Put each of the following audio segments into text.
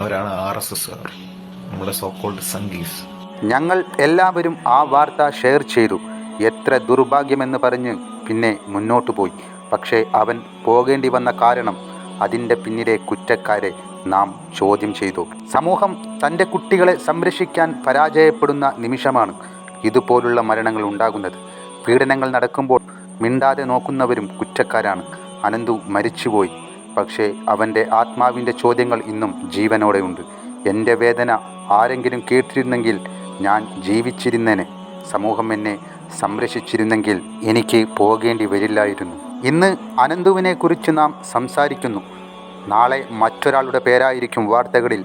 അവരാണ് R S S നമ്മുടെ so called Sanghis. ഞങ്ങൾ എല്ലാവരും ആ വാർത്ത ഷെയർ ചെയ്തു. എത്ര ദുർഭാഗ്യമെന്ന് പറഞ്ഞ് പിന്നെ മുന്നോട്ട് പോയി. പക്ഷേ അവൻ പോകേണ്ടി വന്ന കാരണം അതിന്റെ പിന്നിലെ കുറ്റക്കാരെ നാം ചോദ്യം ചെയ്തു. സമൂഹം തന്റെ കുട്ടികളെ സംരക്ഷിക്കാൻ പരാജയപ്പെടുന്ന നിമിഷമാണ് ഇതുപോലുള്ള മരണങ്ങൾ ഉണ്ടാകുന്നത്. പീഡനങ്ങൾ നടക്കുമ്പോൾ മിണ്ടാതെ നോക്കുന്നവരും കുറ്റക്കാരാണ്. അനന്തു മരിച്ചുപോയി. പക്ഷേ അവന്റെ ആത്മാവിന്റെ ചോദ്യങ്ങൾ ഇന്നും ജീവനോടെയുണ്ട്. എന്റെ വേദന ആരെങ്കിലും കേട്ടിരുന്നെങ്കിൽ ഞാൻ ജീവിച്ചിരുന്നേനെ. സമൂഹം എന്നെ സംരക്ഷിച്ചിരുന്നെങ്കിൽ എനിക്ക് പോകേണ്ടി വരില്ലായിരുന്നു. ഇന്ന് അനന്തുവിനെക്കുറിച്ച് നാം സംസാരിക്കുന്നു. നാളെ മറ്റൊരാളുടെ പേരായിരിക്കും വാർത്തകളിൽ.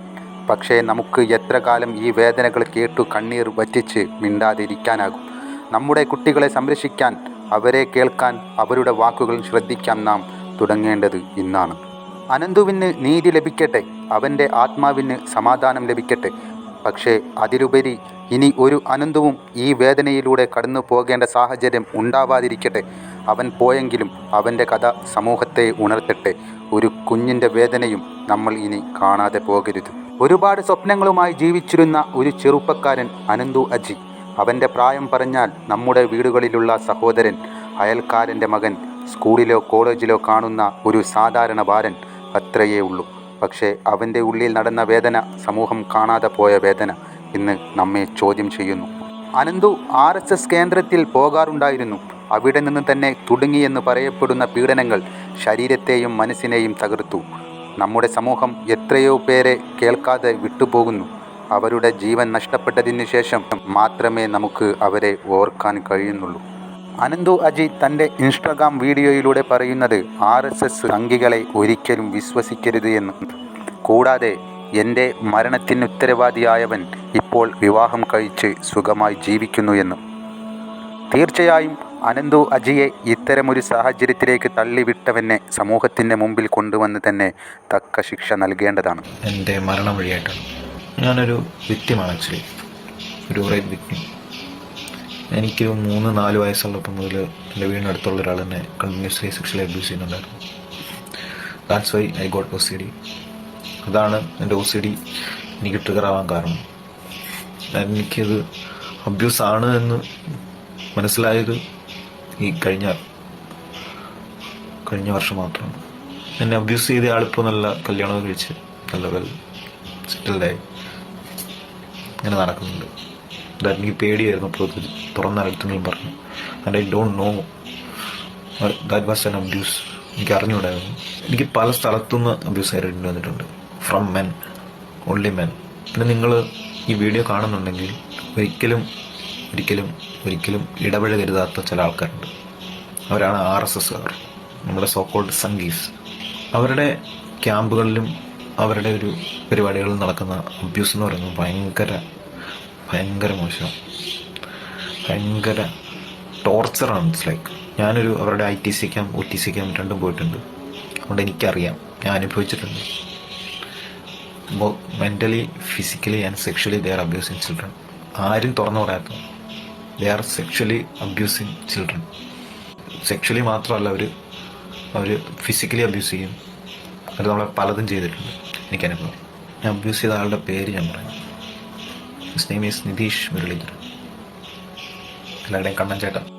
പക്ഷേ നമുക്ക് എത്ര കാലം ഈ വേദനകൾ കേട്ടു കണ്ണീർ വറ്റിച്ച് മിണ്ടാതിരിക്കാനാകും. നമ്മുടെ കുട്ടികളെ സംരക്ഷിക്കാൻ അവരെ കേൾക്കാൻ അവരുടെ വാക്കുകൾ ശ്രദ്ധിക്കാൻ നാം തുടങ്ങേണ്ടത് ഇന്നാണ്. അനന്തുവിന് നീതി ലഭിക്കട്ടെ അവന്റെ ആത്മാവിന് സമാധാനം ലഭിക്കട്ടെ. പക്ഷേ അതിലുപരി ഇനി ഒരു അനന്തവും ഈ വേദനയിലൂടെ കടന്നു പോകേണ്ട സാഹചര്യം ഉണ്ടാവാതിരിക്കട്ടെ. അവൻ പോയെങ്കിലും അവന്റെ കഥ സമൂഹത്തെ ഉണർത്തട്ടെ. ഒരു കുഞ്ഞിന്റെ വേദനയും നമ്മൾ ഇനി കാണാതെ പോകരുത്. ഒരുപാട് സ്വപ്നങ്ങളുമായി ജീവിച്ചിരുന്ന ഒരു ചെറുപ്പക്കാരൻ അനന്തു അജി. അവന്റെ പ്രായം പറഞ്ഞാൽ നമ്മുടെ വീടുകളിലുള്ള സഹോദരൻ അയൽക്കാരന്റെ മകൻ സ്കൂളിലോ കോളേജിലോ കാണുന്ന ഒരു സാധാരണ ബാലൻ അത്രയേ ഉള്ളൂ. പക്ഷേ അവന്റെ ഉള്ളിൽ നടന്ന വേദന സമൂഹം കാണാതെ പോയ വേദന ഇന്ന് നമ്മെ ചോദ്യം ചെയ്യുന്നു. അനന്തു ആർ എസ് എസ് കേന്ദ്രത്തിൽ പോകാറുണ്ടായിരുന്നു. അവിടെ നിന്ന് തന്നെ തുടങ്ങിയെന്ന് പറയപ്പെടുന്ന പീഡനങ്ങൾ ശരീരത്തെയും മനസ്സിനെയും തകർത്തു. നമ്മുടെ സമൂഹം എത്രയോ പേരെ കേൾക്കാതെ വിട്ടുപോകുന്നു. അവരുടെ ജീവൻ നഷ്ടപ്പെട്ടതിന് ശേഷം മാത്രമേ നമുക്ക് അവരെ ഓർക്കാൻ കഴിയുന്നുള്ളൂ. അനന്തു അജി തന്റെ ഇൻസ്റ്റാഗ്രാം വീഡിയോയിലൂടെ പറയുന്നത് ആർ എസ് എസ് സംഘികളെ ഒരിക്കലും വിശ്വസിക്കരുത് എന്ന്. കൂടാതെ എന്റെ മരണത്തിന് ഉത്തരവാദിയായവൻ ഇപ്പോൾ വിവാഹം കഴിച്ച് സുഖമായി ജീവിക്കുന്നു എന്നും. തീർച്ചയായും അനന്തു അജിയെ ഇത്തരമൊരു സാഹചര്യത്തിലേക്ക് തള്ളിവിട്ടവനെ സമൂഹത്തിന്റെ മുമ്പിൽ കൊണ്ടുവന്ന് തന്നെ തക്ക ശിക്ഷ നൽകേണ്ടതാണ്. എന്റെ മരണം വഴിയായിട്ടാണ്. ഞാനൊരു വ്യക്തിമാണ് ആക്ച്വലി ഒരു റേറ്റ് വിക്റ്റിം എനിക്ക് മൂന്ന് നാല് വയസ്സുള്ളപ്പം മുതൽ എന്റെ വീടിനടുത്തുള്ള ഒരാൾ എന്നെ കണ്ടിന്യൂസ്ലി സെക്ഷലി അബ്യൂസ് ചെയ്യുന്നുണ്ടായിരുന്നു. That's why I got O C D അതാണ് എന്റെ ഒ സി ഡി എനിക്ക് ട്രിഗർ ആവാൻ കാരണം. എനിക്കത് അബ്യൂസ് ആണ് എന്ന് മനസ്സിലായത് ഈ കഴിഞ്ഞ കഴിഞ്ഞ വർഷം മാത്രമാണ് എന്നെ അബ്യൂസ് ചെയ്ത ആളിപ്പോൾ നല്ല കല്യാണം കഴിച്ച് നല്ല വെൽ സെറ്റിൽഡായി ഇങ്ങനെ നടക്കുന്നുണ്ട്. അത് എനിക്ക് പേടിയായിരുന്നു അപ്പോൾ ഇത് തുറന്നടുത്തെങ്കിലും പറഞ്ഞു. And I don't know that was an abuse എനിക്ക് അറിഞ്ഞുകൂടായിരുന്നു. എനിക്ക് പല സ്ഥലത്തുനിന്ന് അബ്യൂസ് ആയിട്ട് വന്നിട്ടുണ്ട്. ഫ്രം മെൻ ഓൺലി മെൻ പിന്നെ നിങ്ങൾ ഈ വീഡിയോ കാണുന്നുണ്ടെങ്കിൽ ഒരിക്കലും ഒരിക്കലും ഒരിക്കലും ഇടപഴകരുതാത്ത ചില ആൾക്കാരുണ്ട്. അവരാണ് ആർ എസ് എസ്സുകാർ നമ്മുടെ സോക്കോൾഡ് സംഗീസ് അവരുടെ ക്യാമ്പുകളിലും അവരുടെ ഒരു പരിപാടികളിൽ നടക്കുന്ന അബ്യൂസ് എന്ന് പറയുന്നത് ഭയങ്കര ഭയങ്കര മോശം. ഭയങ്കര ടോർച്ചറാണ് ഇറ്റ്സ് ലൈക്ക് ഞാനൊരു അവരുടെ I T C camp O T C രണ്ടും പോയിട്ടുണ്ട്. അതുകൊണ്ട് എനിക്കറിയാം. ഞാൻ അനുഭവിച്ചിട്ടുണ്ട്. Mentally physically and sexually they are abusing children ആരും തുറന്നു പറയാത്ത they are sexually abusing children sexually മാത്രമല്ല അവർ അവർ ഫിസിക്കലി അബ്യൂസ് ചെയ്യും. അവർ നമ്മളെ പലതും ചെയ്തിട്ടുണ്ട്. എനിക്കനുഭവം. ഞാൻ അബ്യൂസ് ചെയ്ത ആളുടെ പേര് ഞാൻ പറയാം. നെയിം ഈസ് നിതീഷ് മുരളീധരൻ എല്ലാവരുടെയും കണ്ണൻ ചേട്ടൻ